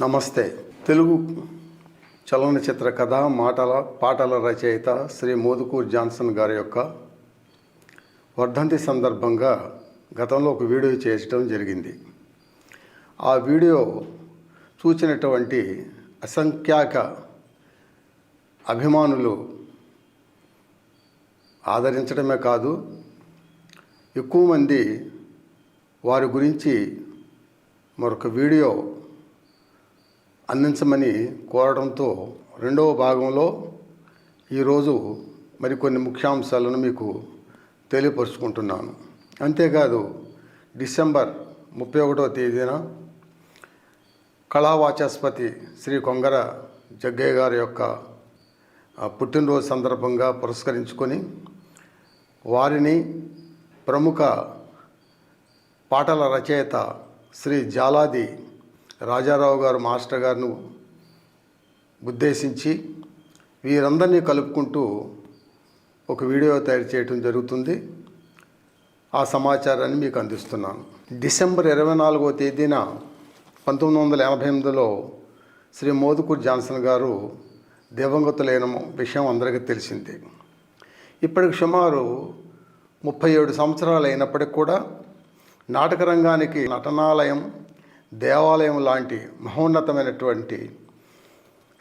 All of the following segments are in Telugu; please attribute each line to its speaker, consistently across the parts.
Speaker 1: నమస్తే. తెలుగు చలనచిత్ర కథ మాటల పాటల రచయిత శ్రీ మోదుకూర్ జాన్సన్ గారి యొక్క వర్ధంతి సందర్భంగా గతంలో ఒక వీడియో చేయటం జరిగింది. ఆ వీడియో చూసినటువంటి అసంఖ్యాక అభిమానులు ఆదరించడమే కాదు ఎక్కువ మంది వారి గురించి మరొక వీడియో అందించమని కోరడంతో రెండవ భాగంలో ఈరోజు మరికొన్ని ముఖ్యాంశాలను మీకు తెలియపరుచుకుంటున్నాను. అంతేకాదు డిసెంబర్ ముప్పై ఒకటవ తేదీన కళావాచస్పతి శ్రీ కొంగర జగ్గయ్య గారి యొక్క పుట్టినరోజు సందర్భంగా పురస్కరించుకొని వారిని ప్రముఖ పాటల రచయిత శ్రీ జాలాది రాజారావు గారు మాస్టర్ గారిని ఉద్దేశించి వీరందరినీ కలుపుకుంటూ ఒక వీడియో తయారు చేయడం జరుగుతుంది. ఆ సమాచారాన్ని మీకు అందిస్తున్నాను. డిసెంబర్ ఇరవై నాలుగో తేదీన పంతొమ్మిది వందల ఎనభై ఎనిమిదిలో శ్రీ మోదుకూర్ జాన్సన్ గారు దివంగతులైన విషయం అందరికీ తెలిసిందే. ఇప్పటికి సుమారు ముప్పై ఏడు సంవత్సరాలు అయినప్పటికి కూడా నాటక రంగానికి నటనాలయం దేవాలయం లాంటి మహోన్నతమైనటువంటి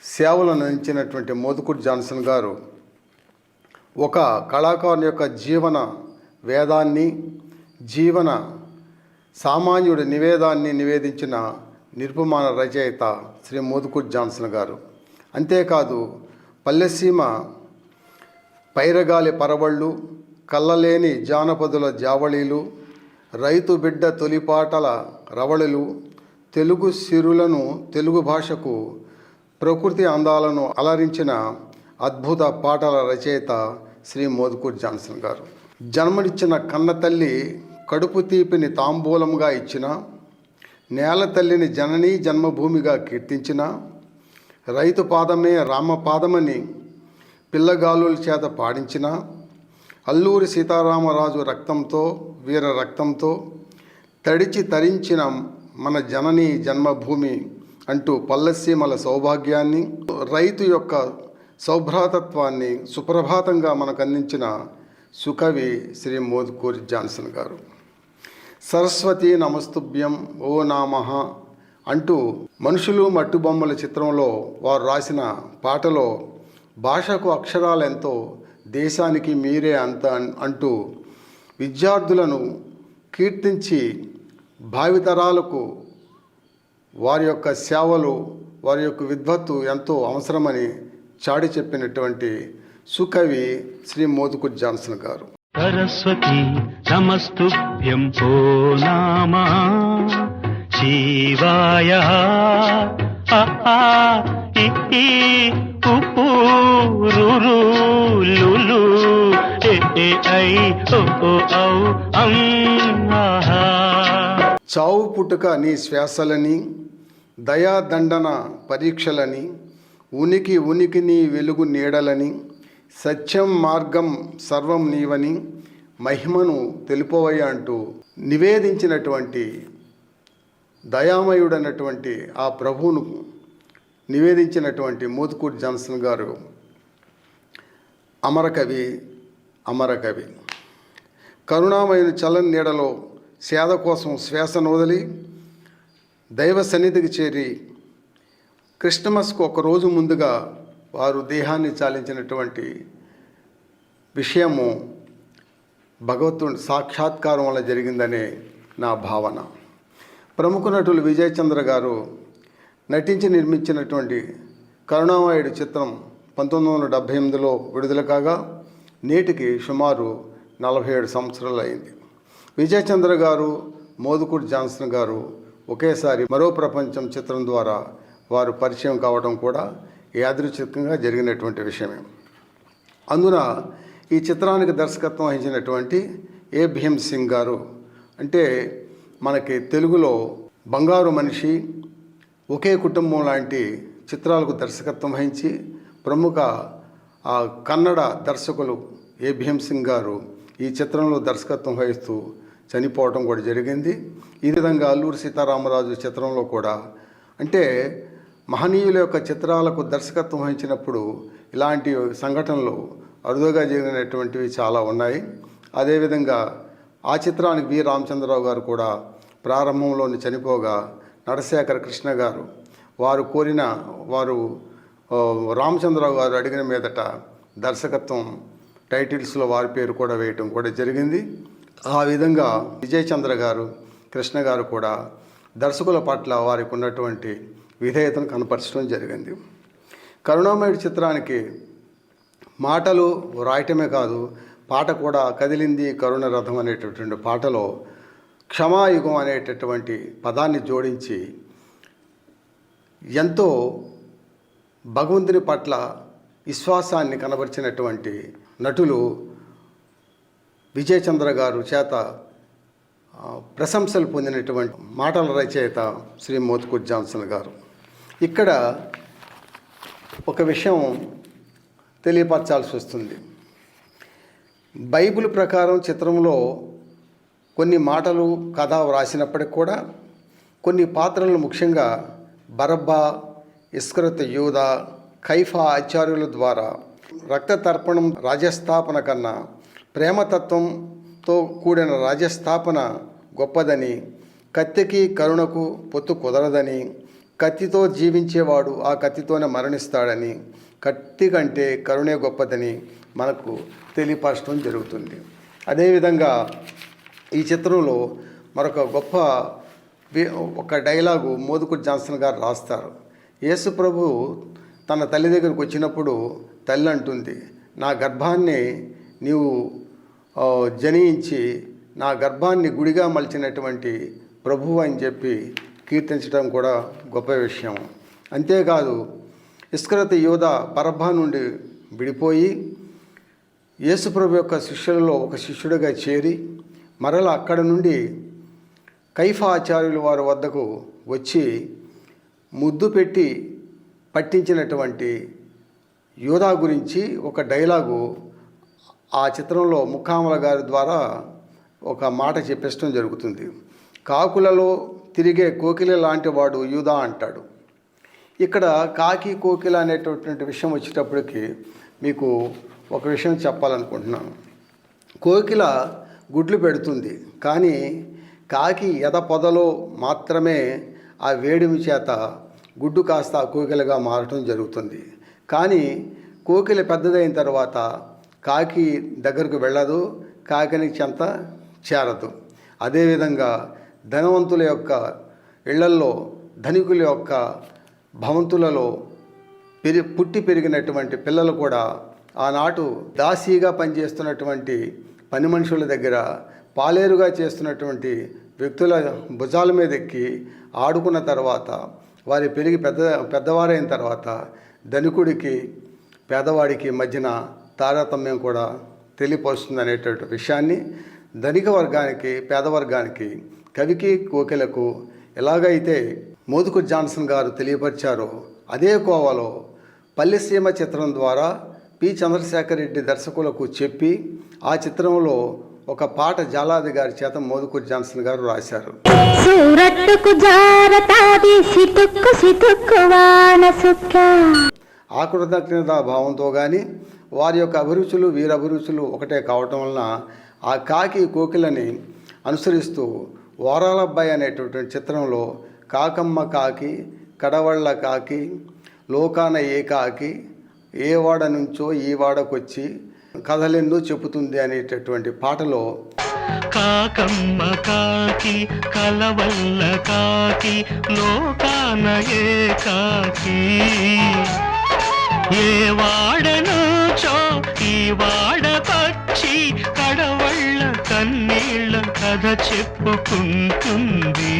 Speaker 1: సేవలను అందించినటువంటి మోదుకూర్ జాన్సన్ గారు ఒక కళాకారుని యొక్క జీవన వేదాన్ని జీవన సామాన్యుడి నివేదాన్ని నివేదించిన నిరుపమాన రచయిత శ్రీ మోదుకూర్ జాన్సన్ గారు. అంతేకాదు పల్లెసీమ పైరగాలి పరవళ్ళు కళ్ళలేని జానపదుల జావళీలు రైతు బిడ్డ తొలిపాటల రవళులు తెలుగు సిరులను తెలుగు భాషకు ప్రకృతి అందాలను అలరించిన అద్భుత పాటల రచయిత శ్రీ మోదుకూర్ జాన్సన్ గారు. జన్మనిచ్చిన కన్న తల్లి కడుపు తీపిని తాంబూలంగా ఇచ్చిన నేల తల్లిని జననీ జన్మభూమిగా కీర్తించిన రైతు పాదమే రామ పాదమని పిల్లగాలుల చేత పాడించిన అల్లూరి సీతారామరాజు రక్తంతో వీర రక్తంతో తడిచి తరించిన మన జనని జన్మభూమి అంటూ పల్లసీమల సౌభాగ్యాన్ని రైతు యొక్క సౌభ్రాతత్వాన్ని సుప్రభాతంగా మనకు అందించిన సుకవి శ్రీ మోదుకూరి జాన్సన్ గారు. సరస్వతి నమస్తుభ్యం ఓ నామః అంటూ మనుషులు మట్టుబొమ్మల చిత్రంలో వారు రాసిన పాటలో భాషకు అక్షరాలెంతో దేశానికి మీరే అంత అన్- అంటూ విద్యార్థులను కీర్తించి భావితరాలకు వారి యొక్క సేవలు వారి యొక్క విద్వత్తు ఎంతో అవసరమని చాటి చెప్పినటువంటి సుకవి శ్రీ మోదుకు జాన్సన్ గారు.
Speaker 2: సరస్వతి నమస్తుభ్యం ఓ శివాయ ఉరు ఏ, ఐ, ఓ, ఔ, అం,
Speaker 1: చావు పుట్టుక నీ శ్వాసలని దయాదండన పరీక్షలని ఉనికి ఉనికి నీ వెలుగు నీడలని సత్యం మార్గం సర్వం నీవని మహిమను తెలుపవయ్య అంటూ నివేదించినటువంటి దయామయుడైనటువంటి ఆ ప్రభువును నివేదించినటువంటి మోదుకూర్ జాన్సన్ గారు అమరకవి అమరకవి. కరుణామయుని చల్లని నీడలో సేద కోసం శ్వాసను వదిలి దైవ సన్నిధికి చేరి క్రిస్టమస్కు ఒక రోజు ముందుగా వారు దేహాన్ని చాలించినటువంటి విషయము భగవంతుడి సాక్షాత్కారం వల్ల జరిగిందనే నా భావన. ప్రముఖ నటులు విజయచంద్ర గారు నటించి నిర్మించినటువంటి కరుణామయుడి చిత్రం పంతొమ్మిది వందల డెబ్భై ఎనిమిదిలో విడుదల కాగా నేటికి సుమారు నలభై ఏడు సంవత్సరాలు అయింది. విజయచంద్ర గారు మోదుకూర్ జాన్సన్ గారు ఒకేసారి మరో ప్రపంచం చిత్రం ద్వారా వారు పరిచయం కావడం కూడా యాదృచ్ఛికంగా జరిగినటువంటి విషయమే. అందున ఈ చిత్రానికి దర్శకత్వం వహించినటువంటి ఏ. భీమ్ సింగ్ గారు అంటే మనకి తెలుగులో బంగారు మనిషి ఒకే కుటుంబం లాంటి చిత్రాలకు దర్శకత్వం వహించి ప్రముఖ కన్నడ దర్శకులు ఏ. భీమ్ సింగ్ గారు ఈ చిత్రంలో దర్శకత్వం వహిస్తూ చనిపోవటం కూడా జరిగింది. ఈ విధంగా అల్లూరి సీతారామరాజు చిత్రంలో కూడా అంటే మహనీయుల యొక్క చిత్రాలకు దర్శకత్వం వహించినప్పుడు ఇలాంటి సంఘటనలు అరుదుగా జరిగినటువంటివి చాలా ఉన్నాయి. అదేవిధంగా ఆ చిత్రానికి వి. రామచంద్రరావు గారు కూడా ప్రారంభంలోని చనిపోగా నరశేఖర కృష్ణ గారు వారు కోరిన వారు రామచంద్రరావు గారు అడిగిన మీదట దర్శకత్వం టైటిల్స్లో వారి పేరు కూడా వేయటం కూడా జరిగింది. ఆ విధంగా విజయ్ చంద్ర గారు కృష్ణ గారు కూడా దర్శకుల పట్ల వారికి ఉన్నటువంటి విధేయతను కనపరచడం జరిగింది. కరుణామయుడి చిత్రానికి మాటలు రాయటమే కాదు పాట కూడా కదిలింది కరుణ రథం అనేటటువంటి పాటలో క్షమాయుగం అనేటటువంటి పదాన్ని జోడించి ఎంతో భగవంతుని పట్ల విశ్వాసాన్ని కనబరిచినటువంటి నటులు విజయచంద్ర గారు చేత ప్రశంసలు పొందినటువంటి మాటల రచయిత శ్రీ మోత్కూర్ జాన్సన్ గారు. ఇక్కడ ఒక విషయం తెలియపరచాల్సి వస్తుంది. బైబిల్ ప్రకారం చిత్రంలో కొన్ని మాటలు కథ వ్రాసినప్పటికి కూడా కొన్ని పాత్రలను ముఖ్యంగా బరబ్బా ఇస్కృత యూదా కైఫా ఆచార్యుల ద్వారా రక్త తర్పణం రాజ్యస్థాపన కన్నా ప్రేమతత్వంతో కూడిన రాజ్యస్థాపన గొప్పదని కత్తికి కరుణకు పొత్తు కుదరదని కత్తితో జీవించేవాడు ఆ కత్తితోనే మరణిస్తాడని కత్తి కంటే కరుణే గొప్పదని మనకు తెలియపరచడం జరుగుతుంది. అదేవిధంగా ఈ చిత్రంలో మరొక గొప్ప ఒక డైలాగు మోదుకుడు జాన్సన్ గారు రాస్తారు. యేసు ప్రభు తన తల్లి దగ్గరికి వచ్చినప్పుడు తల్లి అంటుంది నా గర్భాన్ని నీవు జనించి నా గర్భాన్ని గుడిగా మలిచినటువంటి ప్రభువు అని చెప్పి కీర్తించడం కూడా గొప్ప విషయం. అంతేకాదు ఇస్కరత యోధ పరభ నుండి విడిపోయి యేసుప్రభు యొక్క శిష్యులలో ఒక శిష్యుడిగా చేరి మరలా అక్కడ నుండి కైఫా ఆచార్యులు వారి వద్దకు వచ్చి ముద్దు పెట్టి పట్టించినటువంటి యోధా గురించి ఒక డైలాగు ఆ చిత్రంలో ముఖాముల గారి ద్వారా ఒక మాట చెప్పించడం జరుగుతుంది. కాకులలో తిరిగే కోకిల లాంటి వాడు యూదా అంటాడు. ఇక్కడ కాకి కోకిల అనేటటువంటి విషయం వచ్చేటప్పటికి మీకు ఒక విషయం చెప్పాలనుకుంటున్నాను. కోకిల గుడ్లు పెడుతుంది కానీ కాకి ఎద పొదలో మాత్రమే ఆ వేడిమి చేత గుడ్డు కాస్త కోకిలగా మారటం జరుగుతుంది. కానీ కోకిల పెద్దదైన తర్వాత కాకి దగ్గరకు వెళ్ళదు కాకిని చెంత చేరదు. అదేవిధంగా ధనవంతుల యొక్క ఇళ్ళల్లో ధనికుల యొక్క భవంతులలో పెరి పుట్టి పెరిగినటువంటి పిల్లలు కూడా ఆనాటు దాసీగా పనిచేస్తున్నటువంటి పని మనుషుల దగ్గర పాలేరుగా చేస్తున్నటువంటి వ్యక్తుల భుజాల మీద ఎక్కి ఆడుకున్న తర్వాత వారి పెరిగి పెద్ద పెద్దవారైన తర్వాత ధనికుడికి పేదవాడికి మధ్యన తారతమ్యం కూడా తెలియపరుస్తుంది అనేటటువంటి విషయాన్ని ధనిక వర్గానికి పేదవర్గానికి కవికి కోకిలకు ఎలాగైతే మోదుకు జాన్సన్ గారు తెలియపరిచారో అదే కోవలో పల్లెసీమ చిత్రం ద్వారా పి. చంద్రశేఖర్ రెడ్డి దర్శకులకు చెప్పి ఆ చిత్రంలో ఒక పాట జాలాది గారి చేత మోదుకూరి జాన్సన్ గారు రాశారు. ఆకృతజ్ఞత భావంతో కానీ వారి యొక్క అభిరుచులు వీరభిరుచులు ఒకటే కావటం వలన ఆ కాకి కోకిలని అనుసరిస్తూ వారాలబ్బాయి అనేటటువంటి చిత్రంలో కాకమ్మ కాకి కడవళ్ళ కాకి లోకాన ఏ కాకి ఏ వాడ నుంచో ఈ వాడకొచ్చి కథలెందుకు చెబుతుంది అనేటటువంటి పాటలో
Speaker 2: కాకమ్మ కాకి కలవల్ల కాకి లోకాన ఏ కాకి? ఏ వాడనుచో ఈ వాడ పక్షి కడవళ్ళ కన్నీళ్ళ కథ చెప్పుకుంటుంది.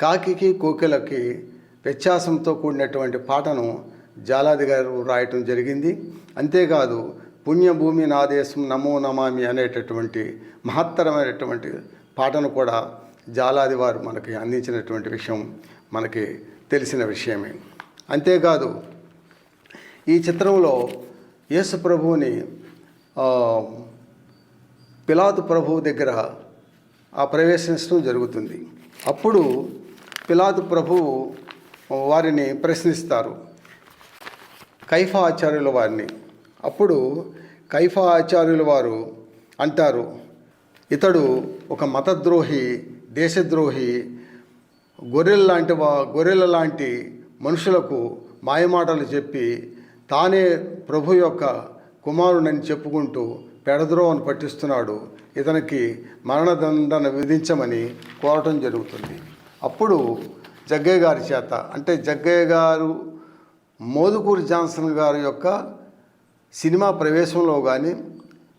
Speaker 1: కాకి కోకిలకి వ్యత్యాసంతో కూడినటువంటి పాటను జాలాది గారు రాయటం జరిగింది. అంతేకాదు పుణ్యభూమి నా దేశం నమో నమామి అనేటటువంటి మహత్తరమైనటువంటి పాటను కూడా జాలాది వారు మనకి అందించినటువంటి విషయం మనకి తెలిసిన విషయమే. అంతేకాదు ఈ చిత్రంలో యేసు ప్రభువుని పిలాతు ప్రభువు దగ్గర ఆ ప్రవేశించడం జరుగుతుంది. అప్పుడు పిలాతు ప్రభువు వారిని ప్రశ్నిస్తారు. కైఫా ఆచార్యుల వారిని. అప్పుడు కైఫా ఆచార్యుల వారు అంటారు ఇతడు ఒక మతద్రోహి దేశద్రోహి గొర్రెల లాంటి వా గొర్రెల లాంటి మనుషులకు మాయమాటలు చెప్పి తానే ప్రభు యొక్క కుమారుడని చెప్పుకుంటూ పెడద్రోహను పట్టిస్తున్నాడు. ఇతనికి మరణదండన విధించమని కోరటం జరుగుతుంది. అప్పుడు జగ్గయ్య గారి చేత అంటే జగ్గయ్య గారు మోదుకూరి జాన్సన్ గారి యొక్క సినిమా ప్రవేశంలో కానీ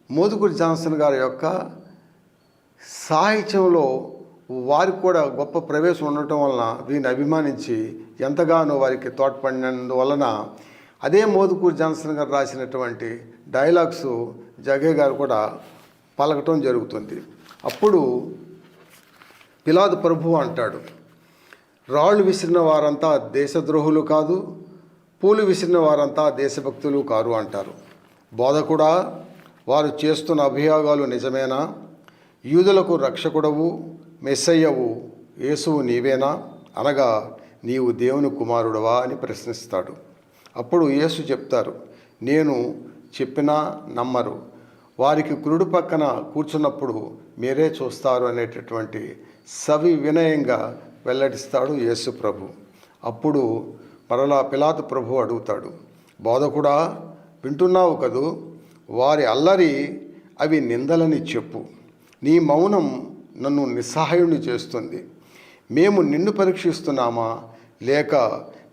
Speaker 1: మోదుకూరి జాన్సన్ గారి యొక్క సాహిత్యంలో వారికి కూడా గొప్ప ప్రవేశం ఉండటం వలన వీరిని అభిమానించి ఎంతగానో వారికి తోడ్పడినందువలన అదే మోదుకూరి జాన్సన్ గారు రాసినటువంటి డైలాగ్స్ జగే గారు కూడా పలకటం జరుగుతుంది. అప్పుడు పిలాదు ప్రభు అంటాడు రాళ్ళు విసిరిన వారంతా దేశద్రోహులు కాదు పూలు విసిరిన వారంతా దేశభక్తులు కారు అంటారు. బోధకుడా వారు చేస్తున్న అభియోగాలు నిజమేనా? యూదులకు రక్షకుడవు మెస్సయ్యవు యేసువు నీవేనా? అనగా నీవు దేవుని కుమారుడవా అని ప్రశ్నిస్తాడు. అప్పుడు యేసు చెప్తారు నేను చెప్పినా నమ్మరు. వారికి కురుడు పక్కన కూర్చున్నప్పుడు మీరే చూస్తారు అనేటటువంటి సవి వినయంగా వెల్లడిస్తాడు యేసు ప్రభు. అప్పుడు మరలా పిలాతు ప్రభు అడుగుతాడు బోధకుడా వింటున్నావు కదూ? వారి అల్లరి అవి నిందలని చెప్పు. నీ మౌనం నన్ను నిస్సహాయుణ్ణి చేస్తుంది. మేము నిన్ను పరీక్షిస్తున్నామా? లేక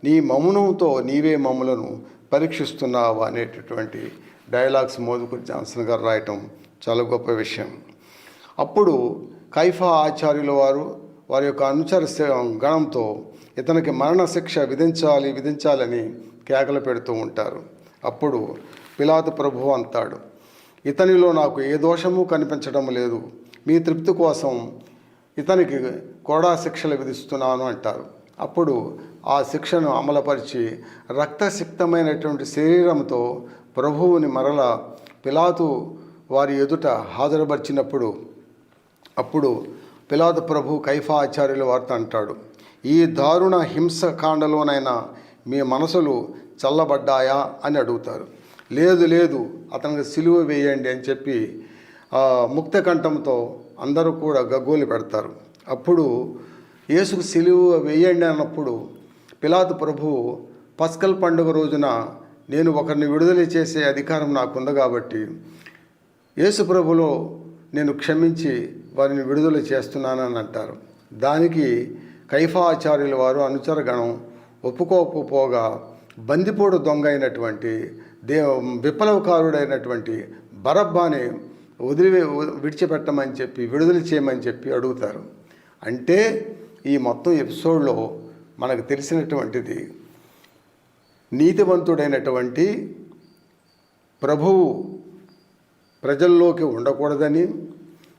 Speaker 1: నీ మౌనంతో నీవే మమ్మలను పరీక్షిస్తున్నావా? అనేటటువంటి డైలాగ్స్ మోదుకూరి జాన్సన్ గారు రాయటం చాలా గొప్ప విషయం. అప్పుడు కైఫా ఆచార్యుల వారు వారి యొక్క అనుచర గణంతో ఇతనికి మరణశిక్ష విధించాలి విధించాలని కేకలు పెడుతూ ఉంటారు. అప్పుడు పిలాతు ప్రభు అంటాడు ఇతనిలో నాకు ఏ దోషము కనిపించడం లేదు. మీ తృప్తి కోసం ఇతనికి కోడా శిక్షలు విధిస్తున్నాను అంటారు. అప్పుడు ఆ శిక్షను అమలుపరిచి రక్తసిక్తమైనటువంటి శరీరంతో ప్రభువుని మరల పిలాతు వారి ఎదుట హాజరుపరిచినప్పుడు అప్పుడు పిలాతు ప్రభు కైఫా ఆచార్యుల వార్త అంటాడు ఈ దారుణ హింస కాండలోనైనా మీ మనసులు చల్లబడ్డాయా అని అడుగుతారు. లేదు లేదు అతనికి సిలువ వేయండి అని చెప్పి ఆ, ముక్త కంఠంతో అందరూ కూడా గగ్గోలు పెడతారు. అప్పుడు యేసుకు సిలువ వేయండి అన్నప్పుడు పిలాతు ప్రభు పస్కల్ పండుగ రోజున నేను ఒకరిని విడుదల చేసే అధికారం నాకుంది కాబట్టి యేసు ప్రభులో నేను క్షమించి వారిని విడుదల చేస్తున్నానని అంటారు. దానికి కైఫా ఆచార్యుల వారు అనుచరగణం ఒప్పుకోకపోగా బందిపోడు దొంగ అయినటువంటి దే విప్లవకారుడైనటువంటి బరబ్బాని వదిలి విడిచిపెట్టమని చెప్పి విడుదల చేయమని చెప్పి అడుగుతారు. అంటే ఈ మొత్తం ఎపిసోడ్లో మనకు తెలిసినటువంటిది నీతివంతుడైనటువంటి ప్రభువు ప్రజల్లోకి ఉండకూడదని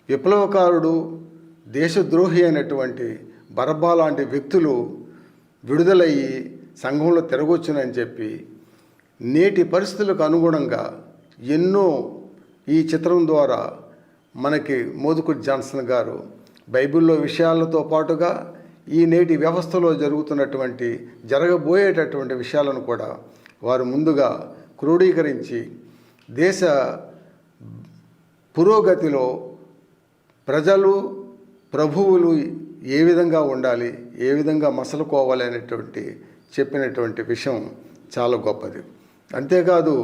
Speaker 1: విప్లవకారుడు దేశద్రోహి అయినటువంటి బరబ్బా లాంటి వ్యక్తులు విడుదలయ్యి సంఘంలో తిరగొచ్చునని చెప్పి నేటి పరిస్థితులకు అనుగుణంగా ఎన్నో ఈ చిత్రం ద్వారా మనకి మోదుకుడి జాన్సన్ గారు బైబిల్లో విషయాలతో పాటుగా ఈ నేటి వ్యవస్థలో జరుగుతున్నటువంటి జరగబోయేటటువంటి విషయాలను కూడా వారు ముందుగా క్రోడీకరించి దేశ పురోగతిలో ప్రజలు ప్రభువులు ఏ విధంగా ఉండాలి ఏ విధంగా మసలుకోవాలి అనేటువంటి చెప్పినటువంటి విషయం చాలా గొప్పది. అంతేకాదు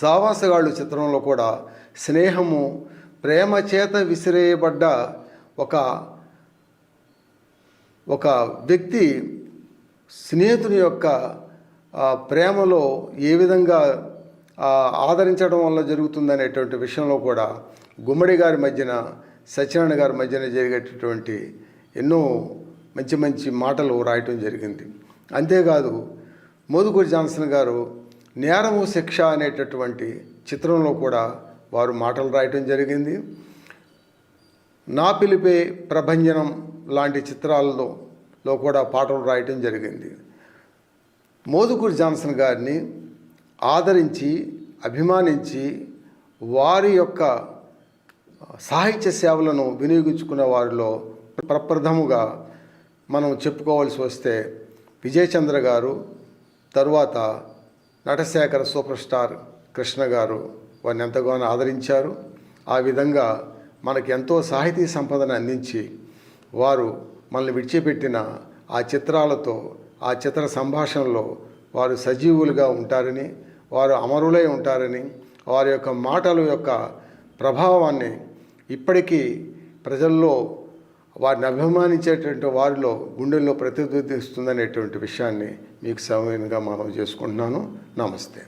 Speaker 1: సావాసగాళ్ళు చిత్రంలో కూడా స్నేహము ప్రేమ చేత విసిరేయబడ్డ ఒక ఒక వ్యక్తి స్నేహితుని యొక్క ప్రేమలో ఏ విధంగా ఆదరించడం వల్ల జరుగుతుందనేటువంటి విషయంలో కూడా గుమ్మడి గారి మధ్యన సత్యనారాయణ గారి మధ్యన జరిగేటటువంటి ఎన్నో మంచి మంచి మాటలు రాయటం జరిగింది. అంతేకాదు మోదుగురు జాన్సన్ గారు నేరము శిక్ష అనేటటువంటి చిత్రంలో కూడా వారు మాటలు రాయటం జరిగింది. నా పిలిపే ప్రభంజనం లాంటి చిత్రాలలో లో కూడా పాటలు రాయటం జరిగింది. మోదుకూరి జాన్సన్ గారిని ఆదరించి అభిమానించి వారి యొక్క సాహిత్య సేవలను వినియోగించుకున్న వారిలో ప్రప్రథముగా మనం చెప్పుకోవాల్సి వస్తే విజయచంద్ర గారు తరువాత నటశేఖర సూపర్ స్టార్ కృష్ణ గారు వారిని ఎంతగానో ఆదరించారు. ఆ విధంగా మనకి ఎంతో సాహితీ సంపదను అందించి వారు మనల్ని విడిచిపెట్టిన ఆ చిత్రాలతో ఆ చిత్ర సంభాషణలో వారు సజీవులుగా ఉంటారని వారు అమరులై ఉంటారని వారి యొక్క మాటల యొక్క ప్రభావాన్ని ఇప్పటికీ ప్రజల్లో వారిని అభిమానించేటువంటి వారిలో గుండెల్లో ప్రతిధ్వనిస్తుందనేటువంటి విషయాన్ని మీకు సమయంగా మనం చేసుకుంటున్నాను. నమస్తే.